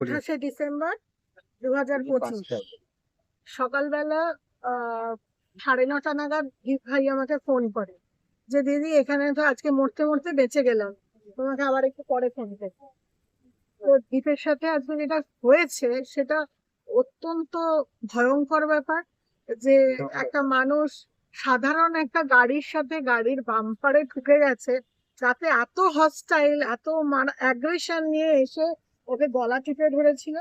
আঠাশে ডিসেম্বর দু হাজার পঁচিশ সকালবেলা সাড়ে নটা নাগাদ দীপ ভাই আমাকে ফোন করে যে দিদি এখানে তো আজকে মরতে মরতে বেঁচে গেলাম। তোমাকে আবার একটু পরে ফোন করব তো দীপের সাথে আজকে যেটা হয়েছে সেটা অত্যন্ত ভয়ঙ্কর ব্যাপার যে একটা মানুষ সাধারণ একটা গাড়ির সাথে গাড়ির বাম্পারে ঢুকে গেছে যাতে এত হস্টাইল এত অ্যাগ্রেশন নিয়ে এসে ওকে গলা টিপে ধরেছিল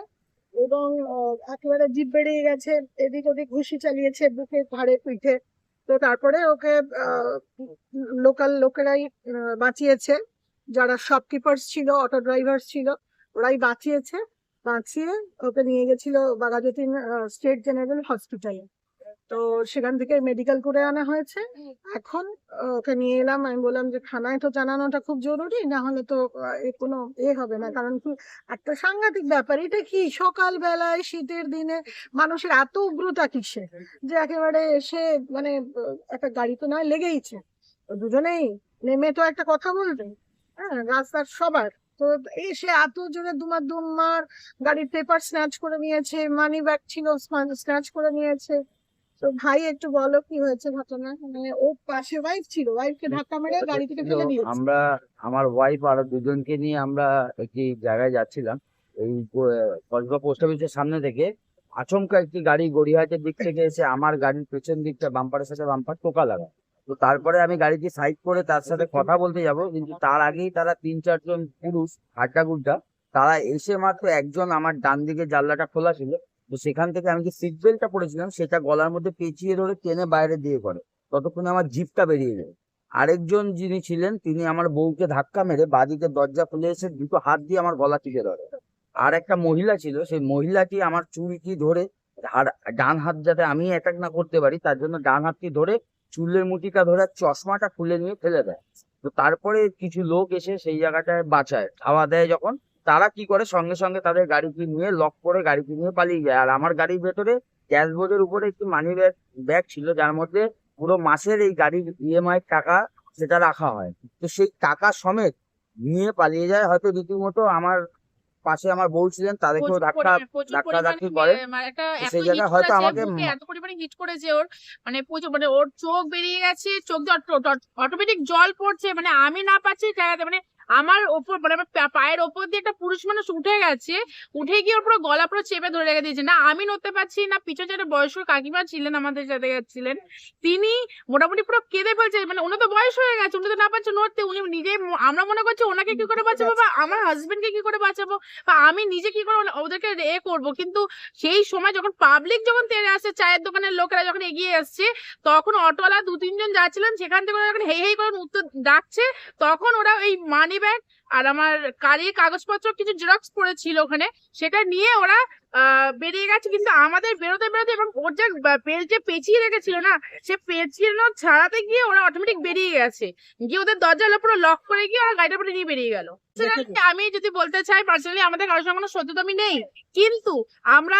এবং একেবারে জিভ বেরিয়ে গেছে, এদিক ওদিক ঘুষি চালিয়েছে, বুকে ঘাড়ে পিঠে। তো তারপরে ওকে লোকাল লোকেরাই বাঁচিয়েছে। যারা শপকিপার্স ছিল অটো ড্রাইভার ছিল, ওরাই বাঁচিয়েছে। বাঁচিয়ে ওকে নিয়ে গেছিল বাঘাযতীন স্টেট জেনারেল হসপিটালে তো সেখান থেকে মেডিকেল করে আনা হয়েছে। এখন ওকে নিয়ে এলাম। আমি বললাম যে থানায় তো জানানোটা খুব জরুরি না হলে তো কোনো এ হবে না। কারণ কি একটা সাংঘাতিক ব্যাপার। এটা কি সকাল বেলায় শীতের দিনে মানুষের এত উগ্রতা কিসে যে একেবারে এসে মানে একটা গাড়ি তো নয় লেগেইছে। দুজনেই নেমে তো একটা কথা বলবে। হ্যাঁ রাস্তার সবার। তো এসে এত জোরে দুমার দুমার গাড়ির পেপার স্ন্যাচ করে নিয়েছে মানি ব্যাগ ছিল স্ন্যাচ করে নিয়েছে। তো ভাই একটু বলো কি হয়েছে ঘটনা? মানে ও পাশে ওয়াইফ ছিল ওয়াইফকে ধাক্কা মেরে গাড়ি থেকে ফেলে দিয়েছে। আমরা আমার ওয়াইফ আর দুজনকে নিয়ে আমরা একটি জায়গায় যাচ্ছিলাম এই কসবা পোস্ট অফিসের সামনে থেকে। আচমকা একটি গাড়ি গড়িয়াহাটের দিক থেকে এসে আমার গাড়ির পেছন দিকটা বাম্পারের সাথে বাম্পার টোকা লাগায়। তো তারপরে আমি গাড়িটি সাইড করে তার সাথে কথা বলতে যাব কিন্তু তার আগেই তারা তিন চারজন পুরুষ হাড্ডা গুড্ডা তারা এসে মাত্র একজন আমার ডান দিকে জানলাটা খোলা ছিল। তো সেখান থেকে আমি যে সিট বেল্টটা পরেছিলাম, সেটা গলার মধ্যে পেঁচিয়ে ধরে টেনে বাইরে দিয়ে করে ততক্ষণে আমার জিপটা বেরিয়ে যায় আরেকজন যিনি ছিলেন, তিনি আমার বউকে ধাক্কা মেরে বাদিকে দরজা খুলে এসে দুটো হাত দিয়ে আমার গলা টিপে ধরে। আর একটা মহিলা ছিল, সেই মহিলাটি আমার চুলটি ধরে ডান হাত যাতে আমি অ্যাটাক না করতে পারি, তার জন্য ডান হাতটি ধরে চুলের মুঠিটা ধরে চশমাটা খুলে নিয়ে ফেলে দেয়। তো তারপরে কিছু লোক এসে সেই জায়গাটায় বাঁচায়, খাওয়া দেয় যখন। তারা কি করে? সঙ্গে সঙ্গে তাদের গাড়িটি নিয়ে লক করে গাড়িটি নিয়ে পালিয়ে যায়। আর আমার গাড়ির ভেতরে ড্যাশবোর্ডের উপরে একটি মানি ব্যাগ ব্যাগ ছিল যার মধ্যে পুরো মাসের এই গাড়ির ইএমআই টাকা সেটা রাখা হয়। তো সেই টাকা সমেত নিয়ে পালিয়ে যায়। হয়তো রীতিমতো আমার পাশে আমার বউ ছিলেন তাদেরকেও ধাক্কা পরিমাণে- প্রচুর করে। সেই জায়গায় হয়তো আমাকে এত পরিমাণে হিট করেছে ওর মানে প্রচুর মানে ওর চোখ বেরিয়ে গেছে চোখ দিয়ে অটোমেটিক জল পড়ছে মানে আমি না পাচ্ছি জায়গাতে মানে আমার ওপর মানে আমার পায়ের ওপর দিয়ে একটা পুরুষ মানুষ উঠে গেছে, উঠে গিয়ে ওর পুরো গলা পুরো চেপে ধরে রেখে দিয়েছে। না, আমি নড়তে পারছি না, পিছনে একটা বয়স্ক কাকিমা ছিলেন, আমাদের সাথে ছিলেন তিনি মোটামুটি পুরো কেঁদে ফেলছে মানে ওনার তো বয়স হয়ে গেছে, উনি তো না পারছে নড়তে, উনি নিজে আমরা মনে করছি ওনাকে কি করে বাঁচাবো বা আমার হাজবেন্ডকে কি করে বাঁচাবো বা আমি নিজে কি করে ওদেরকে এ করব? কিন্তু সেই সময় যখন পাবলিক যখন তেড়ে আসছে চায়ের দোকানের লোকেরা যখন এগিয়ে আসছে তখন অটোওয়ালা দু তিনজন যাচ্ছিলেন, সেখান থেকে যখন হেই হেই করে উত্তর ডাকছে, তখন ওরা ওই মানি ব্যাগ আর আমার গাড়ির কাগজপত্র কিছু জেরক্স পড়েছিল ওখানে, সেটা নিয়ে ওরা বেরিয়ে গেছে। কিন্তু আমাদের বেরোতে বেরোতে এবং ওর যে বেল যে পেঁচিয়ে রেখেছিল না, সে পেঁচিয়ে ছাড়াতে গিয়ে ওরা অটোমেটিক বেরিয়ে গেছে। গিয়ে ওদের দরজা পুরো লক করে গিয়ে ওরা গাড়িটা পুরো নিয়ে বেরিয়ে গেল। আমি যদি বলতে চাই পার্সোনালি আমাদের কারোর সঙ্গে কোনো শত্রুতামি নেই। কিন্তু আমরা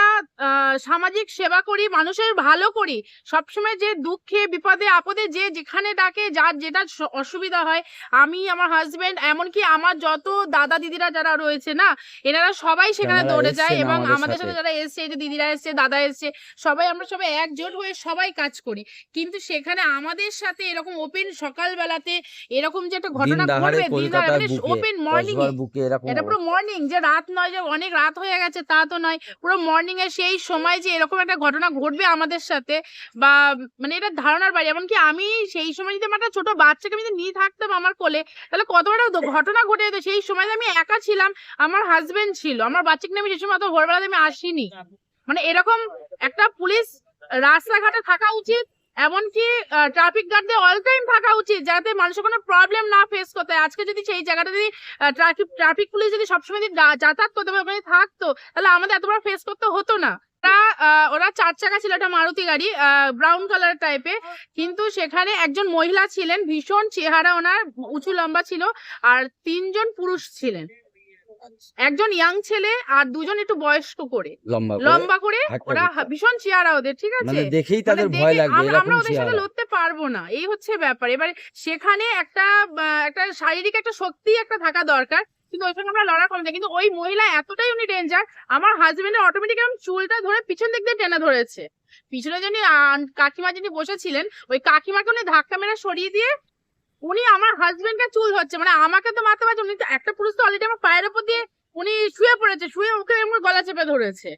সামাজিক সেবা করি, মানুষের ভালো করি। সবসময় যে দুঃখে, বিপদে, আপদে যে যেখানে ডাকে, যার যেটা অসুবিধা হয়, আমি, আমার হাজবেন্ড এমনকি আমার যত দাদা দিদিরা যারা রয়েছে না এনারা সবাই সেখানে দৌড়ে যায় এবং আমাদের সাথে। যারা এসছে যে দিদিরা এসছে দাদা এসছে সবাই আমরা সবাই একজোট হয়ে সবাই কাজ করি। কিন্তু সেখানে আমাদের সাথে এরকম ওপেন সকালবেলাতে এরকম যে একটা ঘটনা ঘটবে ওপেন মর্নিং এরকম এটা পুরো মর্নিং যে রাত নয় যে অনেক রাত হয়ে গেছে তা তো নয়। পুরো মর্নিং এ সেই সময় যে এরকম একটা ঘটনা ঘটবে আমাদের সাথে বা মানে এটা ধারণার বাইরে। এমনকি আমি সেই সময় যদি আমার একটা ছোট বাচ্চাকে আমি যদি নিয়ে থাকতাম আমার কোলে তাহলে কত বড় ঘটনা ঘটে যেত সেই সময় আমি একা ছিলাম, আমার হাজবেন্ড ছিল। আমার বাচ্চাকে আমি সেই সময় অত ভোরবেলাতে আমি আসিনি। মানে এরকম একটা পুলিশ রাস্তাঘাটে থাকা উচিত, এমনকি ট্রাফিক গার্ডদের অল টাইম থাকা উচিত, যাতে মানুষের কোনো প্রবলেম না ফেস করতে হয়। আজকে যদি সেই জায়গাটা যদি ট্রাফিক ট্রাফিক পুলিশ যদি সবসময় যদি যাতায়াত করতে পারে, ওখানে থাকতো, তাহলে আমাদের এত বড় ফেস করতে হতো না। ওরা আহ, ওরা চার চাকা ছিল একটা মারুতি গাড়ি ব্রাউন কালার টাইপের কিন্তু সেখানে একজন মহিলা ছিলেন ভীষণ চেহারা ওনার উঁচু লম্বা ছিল আর তিনজন পুরুষ ছিলেন। একজন ইয়াং ছেলে আর দুজন একটু বয়স্ক করে। লম্বা করে ওরা ভীষণ চেহারা ওদের ঠিক আছে? মানে দেখেই মানে তাদের ভয় লাগবে আমরা- ওদের সাথে লড়তে পারব না এই হচ্ছে ব্যাপার। এবারে সেখানে একটা একটা শারীরিক একটা শক্তি একটা থাকা দরকার। কিন্তু ওই সঙ্গে আমরা লড়া করলাম না। কিন্তু ওই মহিলা এতটাই উনি ডেঞ্জার আমার হাজবেন্ডের অটোমেটিক এরকম চুলটা ধরে পিছন দিক দিয়ে টেনে ধরেছে। পিছনে যিনি কাকিমা যিনি বসেছিলেন, ওই কাকিমাকে উনি ধাক্কা মেরে সরিয়ে দিয়ে উনি আমার হাজবেন্ডকে চুল হচ্ছে মানে আমাকে তো মারতে পারছে উনি একটা পুরুষ তো অলরেডি আমার পায়ের উপর দিয়ে উনি শুয়ে পড়েছে, শুয়ে ওকে এমন গলা চেপে ধরেছে।